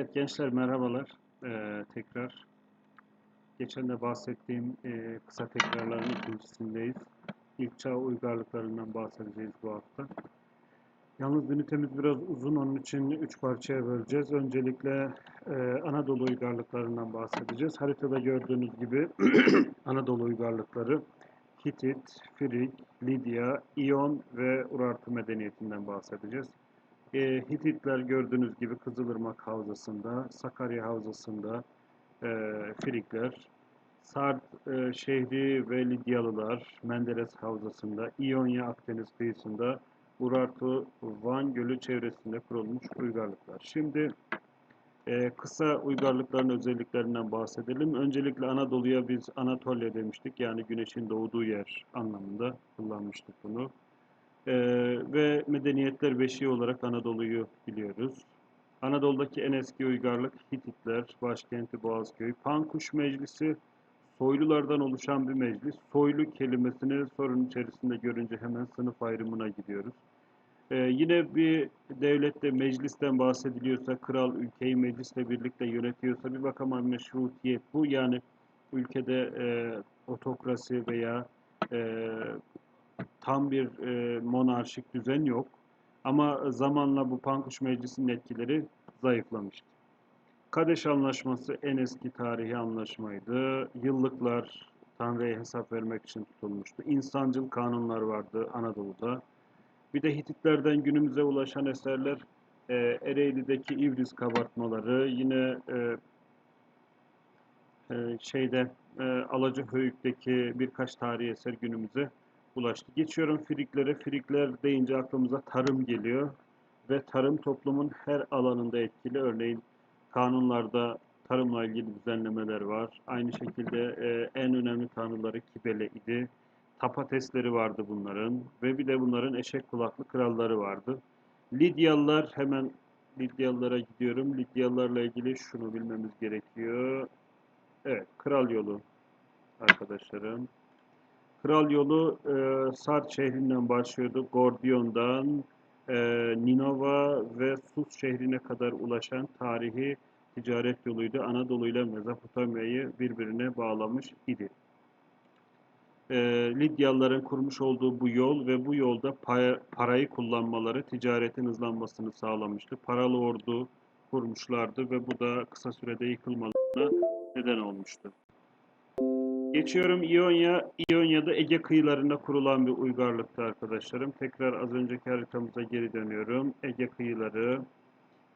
Evet gençler merhabalar. Ee, tekrar geçen de bahsettiğim e, kısa tekrarların ikincisindeyiz. İlk çağ uygarlıklarından bahsedeceğiz bu hafta. Yalnız ünitemiz biraz uzun onun için üç parçaya böleceğiz. Öncelikle e, Anadolu uygarlıklarından bahsedeceğiz. Haritada gördüğünüz gibi Anadolu uygarlıkları Hitit, Frig, Lidya, İyon ve Urartu medeniyetinden bahsedeceğiz. E, Hititler gördüğünüz gibi Kızılırmak Havzası'nda, Sakarya Havzası'nda e, Frikler, Sart e, şehri ve Lidyalılar Menderes Havzası'nda, İonya Akdeniz kıyısında, Urartu Van Gölü çevresinde kurulmuş uygarlıklar. Şimdi e, kısa uygarlıkların özelliklerinden bahsedelim. Öncelikle Anadolu'ya biz Anatolia demiştik. Yani güneşin doğduğu yer anlamında kullanmıştık bunu. Ee, ve medeniyetler beşiği olarak Anadolu'yu biliyoruz. Anadolu'daki en eski uygarlık Hititler, başkenti Boğazköy. Pankuş Meclisi soylulardan oluşan bir meclis. Soylu kelimesini sorun içerisinde görünce hemen sınıf ayrımına gidiyoruz. Ee, yine bir devlette meclisten bahsediliyorsa, kral ülkeyi meclisle birlikte yönetiyorsa bir bakıma meşrutiyet bu. Yani ülkede e, otokrasi veya e, tam bir e, monarşik düzen yok. Ama zamanla bu Pankuş Meclisi'nin etkileri zayıflamıştı. Kadeş Anlaşması en eski tarihi anlaşmaydı. Yıllıklar Tanrı'ya hesap vermek için tutulmuştu. İnsancıl kanunlar vardı Anadolu'da. Bir de Hititlerden günümüze ulaşan eserler e, Ereğli'deki İvriz kabartmaları, yine e, e, şeyde e, Alacahöyük'teki birkaç tarihi eser günümüze ulaştı. Geçiyorum friklere. Frikler deyince aklımıza tarım geliyor. Ve tarım toplumun her alanında etkili. Örneğin kanunlarda tarımla ilgili düzenlemeler var. Aynı şekilde e, en önemli tanrıları Kibele idi. Tapatesleri vardı bunların. Ve bir de bunların eşek kulaklı kralları vardı. Lidyalılar hemen Lidyalılara gidiyorum. Lidyalılarla ilgili şunu bilmemiz gerekiyor. Evet, kral yolu arkadaşlarım. Kral yolu e, Sart şehrinden başlıyordu. Gordion'dan e, Ninova ve Sus şehrine kadar ulaşan tarihi ticaret yoluydu. Anadolu ile Mezopotamya'yı birbirine bağlamış idi. E, Lidyalıların kurmuş olduğu bu yol ve bu yolda parayı kullanmaları ticaretin hızlanmasını sağlamıştı. Paralı ordu kurmuşlardı ve bu da kısa sürede yıkılmalarına neden olmuştu. Geçiyorum İonya. İonya'da Ege kıyılarında kurulan bir uygarlıktı arkadaşlarım. Tekrar az önceki haritamıza geri dönüyorum. Ege kıyıları,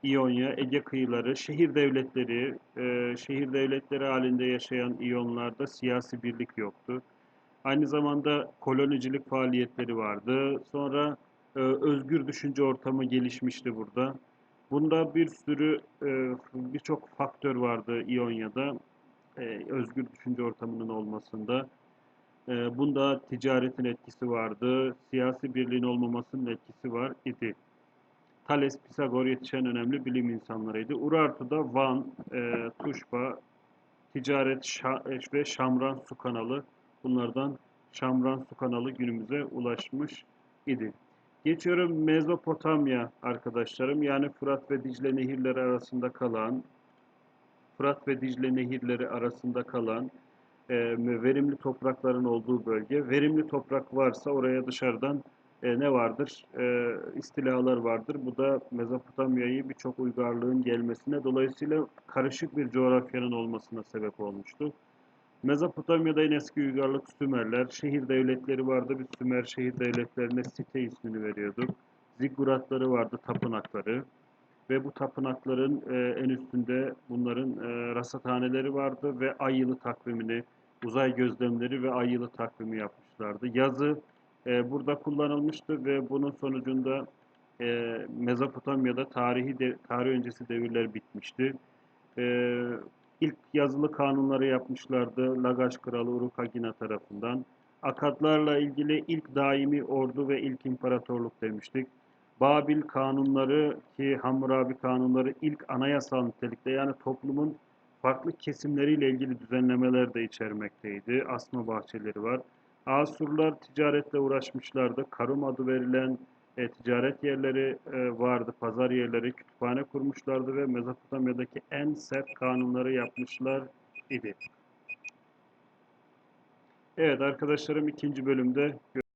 İonya, Ege kıyıları, şehir devletleri, e, şehir devletleri halinde yaşayan İyonlarda siyasi birlik yoktu. Aynı zamanda kolonicilik faaliyetleri vardı. Sonra e, özgür düşünce ortamı gelişmişti burada. Bunda bir sürü e, birçok faktör vardı İonya'da e, özgür düşünce ortamının olmasında. E, bunda ticaretin etkisi vardı, siyasi birliğin olmamasının etkisi var idi. Thales, Pisagor yetişen önemli bilim insanlarıydı. Urartu'da Van, e, Tuşba, ticaret Şa ve Şamran su kanalı bunlardan Şamran su kanalı günümüze ulaşmış idi. Geçiyorum Mezopotamya arkadaşlarım. Yani Fırat ve Dicle nehirleri arasında kalan Fırat ve Dicle nehirleri arasında kalan e, verimli toprakların olduğu bölge. Verimli toprak varsa oraya dışarıdan e, ne vardır? E, istilalar vardır. Bu da Mezopotamya'yı birçok uygarlığın gelmesine, dolayısıyla karışık bir coğrafyanın olmasına sebep olmuştu. Mezopotamya'da en eski uygarlık Sümerler, şehir devletleri vardı. Biz Sümer şehir devletlerine site ismini veriyorduk. Ziguratları vardı, tapınakları ve bu tapınakların e, en üstünde bunların e, rasathaneleri vardı ve ay yılı takvimini, uzay gözlemleri ve ay yılı takvimi yapmışlardı. Yazı e, burada kullanılmıştı ve bunun sonucunda e, Mezopotamya'da tarihi de, tarih öncesi devirler bitmişti. E, ilk yazılı kanunları yapmışlardı Lagaş Kralı Urukagina tarafından. Akadlarla ilgili ilk daimi ordu ve ilk imparatorluk demiştik. Babil kanunları ki Hammurabi kanunları ilk anayasal nitelikte yani toplumun farklı kesimleriyle ilgili düzenlemeler de içermekteydi. Asma bahçeleri var. Asurlar ticaretle uğraşmışlardı. Karum adı verilen e, ticaret yerleri e, vardı, pazar yerleri, kütüphane kurmuşlardı ve Mezopotamya'daki en sert kanunları yapmışlar idi. Evet arkadaşlarım ikinci bölümde